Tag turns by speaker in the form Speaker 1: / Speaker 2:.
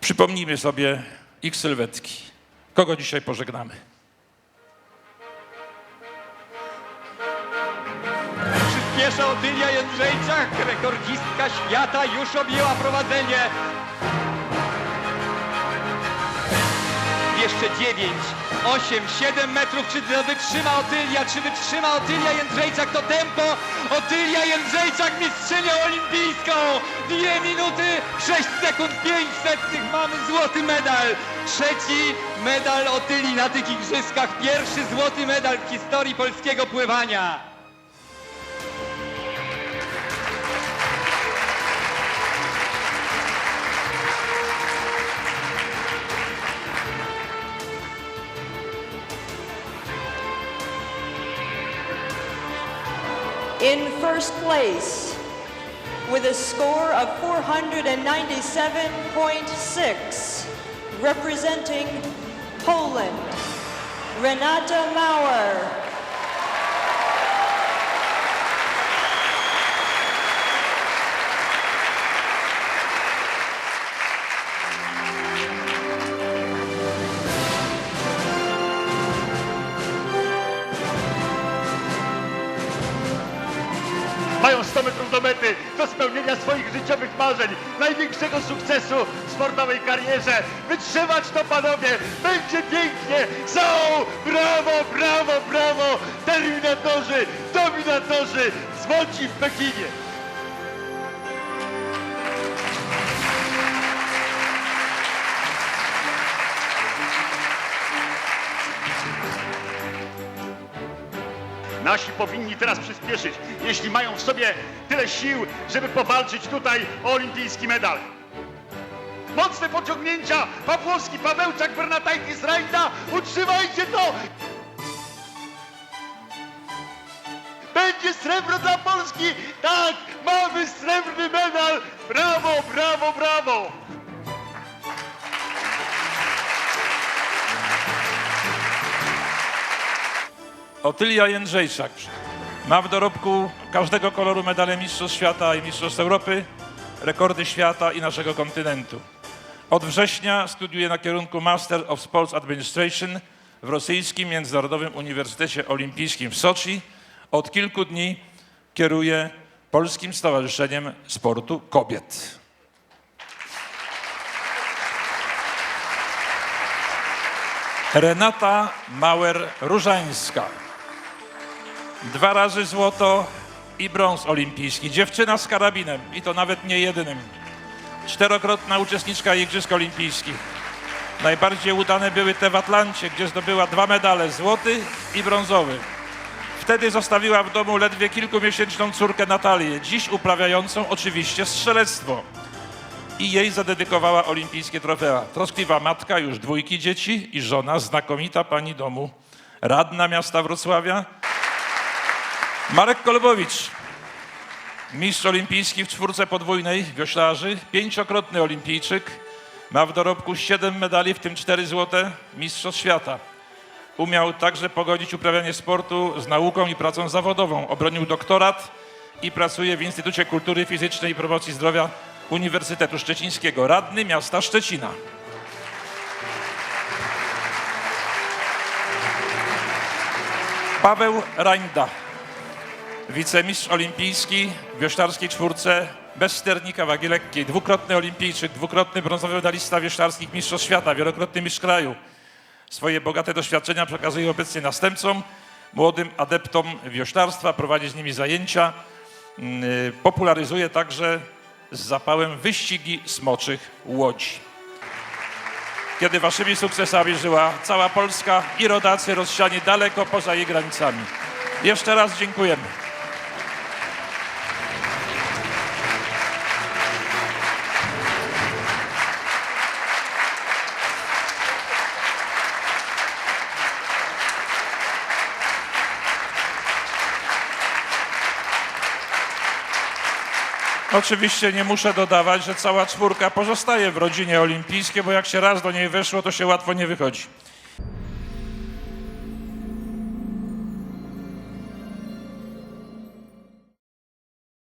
Speaker 1: Przypomnijmy sobie ich sylwetki. Kogo dzisiaj pożegnamy?
Speaker 2: Przyspiesza Otylia Jędrzejczak, rekordzistka świata już objęła prowadzenie. 209, 8, 7 metrów, czy wytrzyma Otylia, czy wytrzyma Otylia Jędrzejczak, to tempo, Otylia Jędrzejczak mistrzynią olimpijską, 2 minuty, 6 sekund, 5 setnych, mamy złoty medal, trzeci medal Otyli na tych igrzyskach, pierwszy złoty medal w historii polskiego pływania.
Speaker 3: In first place, with a score of 497.6, representing Poland, Renata Mauer.
Speaker 4: Mają 100 metrów do mety, do spełnienia swoich życiowych marzeń, największego sukcesu w sportowej karierze. Wytrzymać to panowie, będzie pięknie, są, brawo, brawo, brawo, terminatorzy, dominatorzy, złoci w Pekinie. Nasi powinni teraz przyspieszyć, jeśli mają w sobie tyle sił, żeby powalczyć tutaj o olimpijski medal. Mocne pociągnięcia! Pawłowski, Pawełczak, Bernatajtis, Rajda! Utrzymajcie to! Będzie srebro dla Polski! Tak! Mamy srebrny medal! Brawo, brawo, brawo!
Speaker 1: Otylia Jędrzejczak ma w dorobku każdego koloru medale Mistrzostw Świata i Mistrzostw Europy, rekordy świata i naszego kontynentu. Od września studiuje na kierunku Master of Sports Administration w rosyjskim Międzynarodowym Uniwersytecie Olimpijskim w Soczi. Od kilku dni kieruje Polskim Stowarzyszeniem Sportu Kobiet. Renata Mauer-Różańska. Dwa razy złoto i brąz olimpijski. Dziewczyna z karabinem i to nawet nie jedynym. Czterokrotna uczestniczka Igrzysk Olimpijskich. Najbardziej udane były te w Atlancie, gdzie zdobyła dwa medale, złoty i brązowy. Wtedy zostawiła w domu ledwie kilkumiesięczną córkę Natalię, dziś uprawiającą oczywiście strzelectwo. I jej zadedykowała olimpijskie trofea. Troskliwa matka już dwójki dzieci i żona, znakomita pani domu, radna miasta Wrocławia, Marek Kolbowicz, mistrz olimpijski w czwórce podwójnej wioślarzy, pięciokrotny olimpijczyk, ma w dorobku siedem medali, w tym cztery złote mistrzostw świata. Umiał także pogodzić uprawianie sportu z nauką i pracą zawodową. Obronił doktorat i pracuje w Instytucie Kultury Fizycznej i Promocji Zdrowia Uniwersytetu Szczecińskiego, radny miasta Szczecina. Paweł Rańda, wicemistrz olimpijski w wioślarskiej czwórce bez sternika wagi lekkiej, dwukrotny olimpijczyk, dwukrotny brązowy medalista wioślarskich mistrzostw świata, wielokrotny mistrz kraju. Swoje bogate doświadczenia przekazuje obecnie następcom, młodym adeptom wioślarstwa, prowadzi z nimi zajęcia, mm, y, popularyzuje także z zapałem wyścigi smoczych łodzi. Kiedy waszymi sukcesami żyła cała Polska i rodacy rozsiani daleko poza jej granicami. Jeszcze raz dziękujemy. Oczywiście nie muszę dodawać, że cała czwórka pozostaje w rodzinie olimpijskiej, bo jak się raz do niej weszło, to się łatwo nie wychodzi.